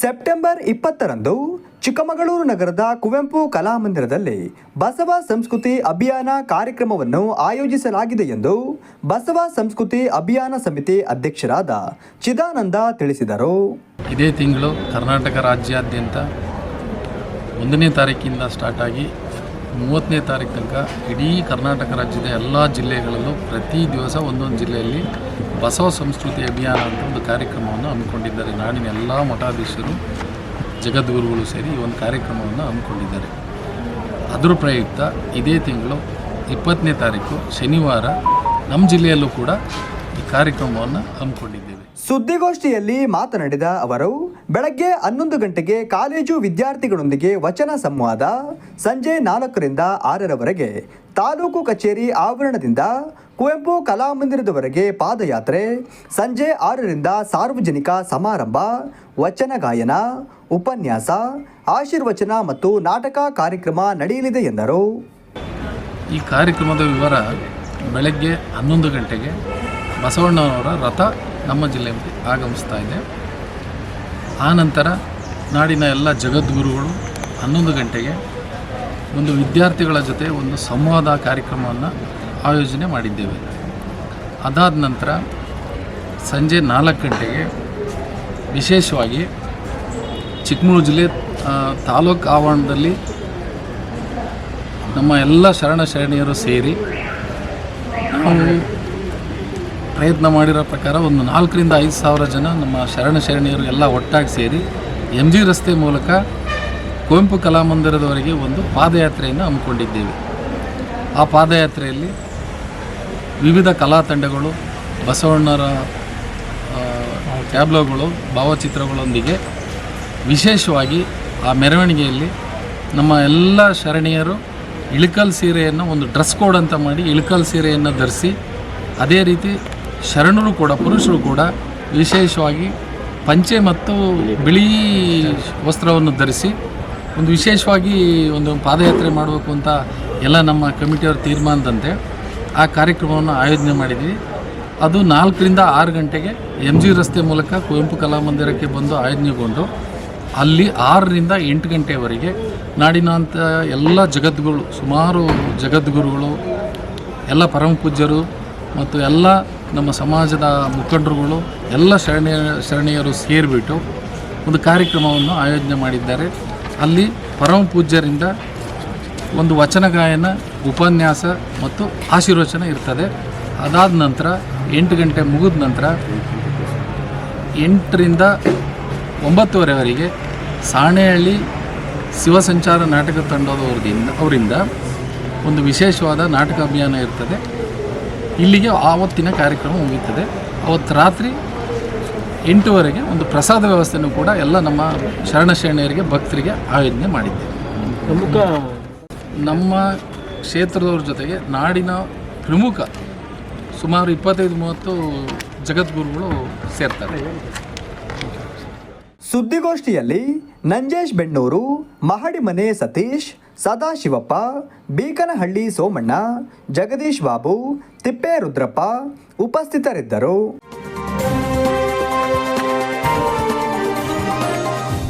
September ಇಪ್ಪತ್ತರಂದು ಚಿಕ್ಕಮಗಳೂರು ನಗರದ ಕುವೆಂಪು ಕಲಾಮಂದಿರದಲ್ಲಿ ಬಸವ ಸಂಸ್ಕೃತಿ ಅಭಿಯಾನ ಕಾರ್ಯಕ್ರಮವನ್ನು ಆಯೋಜಿಸಲಾಗಿದೆ ಎಂದು ಬಸವ ಸಂಸ್ಕೃತಿ ಅಭಿಯಾನ ಸಮಿತಿ ಅಧ್ಯಕ್ಷರಾದ ಚಿದಾನಂದ ತಿಳಿಸಿದರು. ಇದೇ ತಿಂಗಳು ಕರ್ನಾಟಕ ರಾಜ್ಯಾದ್ಯಂತ ಒಂದನೇ ತಾರೀಕಿನಿಂದ ಸ್ಟಾರ್ಟ್ ಆಗಿ ಮೂವತ್ತನೇ ತಾರೀಕು ತನಕ ಇಡೀ ಕರ್ನಾಟಕ ರಾಜ್ಯದ ಎಲ್ಲ ಜಿಲ್ಲೆಗಳಲ್ಲೂ ಪ್ರತಿ ದಿವಸ ಒಂದೊಂದು ಜಿಲ್ಲೆಯಲ್ಲಿ ಬಸವ ಸಂಸ್ಕೃತಿ ಅಭಿಯಾನ ಅಂತ ಒಂದು ಕಾರ್ಯಕ್ರಮವನ್ನು ಹಮ್ಮಿಕೊಂಡಿದ್ದಾರೆ. ನಾಡಿನ ಎಲ್ಲ ಮಠಾಧೀಶರು, ಜಗದ್ಗುರುಗಳು ಸೇರಿ ಈ ಒಂದು ಕಾರ್ಯಕ್ರಮವನ್ನು ಹಮ್ಮಿಕೊಂಡಿದ್ದಾರೆ. ಅದರ ಪ್ರಯುಕ್ತ ಇದೇ ತಿಂಗಳು ಇಪ್ಪತ್ತನೇ ತಾರೀಕು, ಶನಿವಾರ ನಮ್ಮ ಜಿಲ್ಲೆಯಲ್ಲೂ ಕೂಡ ಈ ಕಾರ್ಯಕ್ರಮವನ್ನು ಹಮ್ಮಿಕೊಂಡಿದ್ದೇವೆ. ಸುದ್ದಿಗೋಷ್ಠಿಯಲ್ಲಿ ಮಾತನಾಡಿದ ಅವರು ಬೆಳಗ್ಗೆ ಹನ್ನೊಂದು ಗಂಟೆಗೆ ಕಾಲೇಜು ವಿದ್ಯಾರ್ಥಿಗಳೊಂದಿಗೆ ವಚನ ಸಂವಾದ ಸಂಜೆ ನಾಲ್ಕರಿಂದ ಆರರವರೆಗೆ ತಾಲೂಕು ಕಚೇರಿ ಆವರಣದಿಂದ ಕುವೆಂಪು ಕಲಾಮಂದಿರದವರೆಗೆ ಪಾದಯಾತ್ರೆ ಸಂಜೆ ಆರರಿಂದ ಸಾರ್ವಜನಿಕ ಸಮಾರಂಭ ವಚನ ಗಾಯನ ಉಪನ್ಯಾಸ ಆಶೀರ್ವಚನ ಮತ್ತು ನಾಟಕ ಕಾರ್ಯಕ್ರಮ ನಡೆಯಲಿದೆ ಎಂದರು. ಈ ಕಾರ್ಯಕ್ರಮದ ವಿವರ ಬೆಳಗ್ಗೆ ಹನ್ನೊಂದು ಗಂಟೆಗೆ ಬಸವಣ್ಣನವರ ರಥ ನಮ್ಮ ಜಿಲ್ಲೆಯಲ್ಲಿ ಆಗಮಿಸ್ತಾ ಇದೆ. ಆನಂತರ ನಾಡಿನ ಎಲ್ಲ ಜಗದ್ಗುರುಗಳು ಹನ್ನೊಂದು ಗಂಟೆಗೆ ಒಂದು ವಿದ್ಯಾರ್ಥಿಗಳ ಜೊತೆ ಒಂದು ಸಂವಾದ ಕಾರ್ಯಕ್ರಮವನ್ನು ಆಯೋಜನೆ ಮಾಡಿದ್ದೇವೆ. ಅದಾದ ನಂತರ ಸಂಜೆ ನಾಲ್ಕು ಗಂಟೆಗೆ ವಿಶೇಷವಾಗಿ ಚಿಕ್ಕಮಗಳೂರು ಜಿಲ್ಲೆ ತಾಲೂಕು ಆವರಣದಲ್ಲಿ ನಮ್ಮ ಎಲ್ಲ ಶರಣ ಶರಣಿಯರು ಸೇರಿ ನಾವು ಪ್ರಯತ್ನ ಮಾಡಿರೋ ಪ್ರಕಾರ ಒಂದು ನಾಲ್ಕರಿಂದ ಐದು ಸಾವಿರ ಜನ ನಮ್ಮ ಶರಣ ಶರಣಿಯರು ಎಲ್ಲ ಒಟ್ಟಾಗಿ ಸೇರಿ ಎಂ ಜಿ ರಸ್ತೆ ಮೂಲಕ ಕುವೆಂಪು ಕಲಾಮಂದಿರದವರೆಗೆ ಒಂದು ಪಾದಯಾತ್ರೆಯನ್ನು ಹಮ್ಮಿಕೊಂಡಿದ್ದೇವೆ. ಆ ಪಾದಯಾತ್ರೆಯಲ್ಲಿ ವಿವಿಧ ಕಲಾ ತಂಡಗಳು, ಬಸವಣ್ಣರ ಟ್ಯಾಬ್ಲೋಗಳು, ಭಾವಚಿತ್ರಗಳೊಂದಿಗೆ ವಿಶೇಷವಾಗಿ ಆ ಮೆರವಣಿಗೆಯಲ್ಲಿ ನಮ್ಮ ಎಲ್ಲ ಶರಣಿಯರು ಇಳಕಲ್ ಸೀರೆಯನ್ನು ಒಂದು ಡ್ರೆಸ್ ಕೋಡ್ ಅಂತ ಮಾಡಿ ಇಳಕಲ್ ಸೀರೆಯನ್ನು ಧರಿಸಿ ಅದೇ ರೀತಿ ಶರಣರು ಕೂಡ, ಪುರುಷರು ಕೂಡ ವಿಶೇಷವಾಗಿ ಪಂಚೆ ಮತ್ತು ಬಿಳಿ ವಸ್ತ್ರವನ್ನು ಧರಿಸಿ ಒಂದು ವಿಶೇಷವಾಗಿ ಒಂದು ಪಾದಯಾತ್ರೆ ಮಾಡಬೇಕು ಅಂತ ಎಲ್ಲ ನಮ್ಮ ಕಮಿಟಿಯವ್ರ ತೀರ್ಮಾನದಂತೆ ಆ ಕಾರ್ಯಕ್ರಮವನ್ನು ಆಯೋಜನೆ ಮಾಡಿದ್ವಿ. ಅದು ನಾಲ್ಕರಿಂದ ಆರು ಗಂಟೆಗೆ ಎಂ ಜಿ ರಸ್ತೆ ಮೂಲಕ ಕುವೆಂಪು ಕಲಾಮಂದಿರಕ್ಕೆ ಬಂದು ಆಯೋಜನೆಗೊಂಡು ಅಲ್ಲಿ ಆರರಿಂದ ಎಂಟು ಗಂಟೆವರೆಗೆ ನಾಡಿನಂಥ ಎಲ್ಲ ಜಗದ್ಗುರು, ಸುಮಾರು ಜಗದ್ಗುರುಗಳು, ಎಲ್ಲ ಪರಮ ಪೂಜ್ಯರು ಮತ್ತು ಎಲ್ಲ ನಮ್ಮ ಸಮಾಜದ ಮುಖಂಡರುಗಳು, ಎಲ್ಲ ಶರಣಿಯ ಶರಣೀಯರು ಸೇರಿಬಿಟ್ಟು ಒಂದು ಕಾರ್ಯಕ್ರಮವನ್ನು ಆಯೋಜನೆ ಮಾಡಿದ್ದಾರೆ. ಅಲ್ಲಿ ಪರಮ ಪೂಜ್ಯರಿಂದ ಒಂದು ವಚನ ಗಾಯನ, ಉಪನ್ಯಾಸ ಮತ್ತು ಆಶೀರ್ವಚನ ಇರ್ತದೆ. ಅದಾದ ನಂತರ ಎಂಟು ಗಂಟೆ ಮುಗಿದ ನಂತರ ಎಂಟರಿಂದ ಒಂಬತ್ತುವರೆವರೆಗೆ ಸಾಣೆಹಳ್ಳಿ ಶಿವಸಂಚಾರ ನಾಟಕ ತಂಡದವರದಿಂದ, ಅವರಿಂದ ಒಂದು ವಿಶೇಷವಾದ ನಾಟಕ ಅಭಿಯಾನ ಇರ್ತದೆ. ಇಲ್ಲಿಗೆ ಆವತ್ತಿನ ಕಾರ್ಯಕ್ರಮ ಮುಗಿಯುತ್ತದೆ. ಅವತ್ತು ರಾತ್ರಿ ಎಂಟುವರೆಗೆ ಒಂದು ಪ್ರಸಾದ ವ್ಯವಸ್ಥೆಯನ್ನು ಕೂಡ ಎಲ್ಲ ನಮ್ಮ ಶರಣ ಶರಣೆಯರಿಗೆ ಭಕ್ತರಿಗೆ ಆಯೋಜನೆ ಮಾಡಿದ್ದೇವೆ. ಪ್ರಮುಖ ನಮ್ಮ ಕ್ಷೇತ್ರದವ್ರ ಜೊತೆಗೆ ನಾಡಿನ ಪ್ರಮುಖ ಸುಮಾರು ಇಪ್ಪತ್ತೈದು ಮೂವತ್ತು ಜಗದ್ಗುರುಗಳು ಸೇರ್ತಾರೆ. ಸುದ್ದಿಗೋಷ್ಠಿಯಲ್ಲಿ ನಂಜೇಶ್ ಬೆಣ್ಣೂರು ಮಹಡಿಮನೆ ಸತೀಶ್ ಸದಾಶಿವಪ್ಪ ಬೀಕನಹಳ್ಳಿ ಸೋಮಣ್ಣ ಜಗದೀಶ್ ಬಾಬು ತಿಪ್ಪೇರುದ್ರಪ್ಪ ಉಪಸ್ಥಿತರಿದ್ದರು.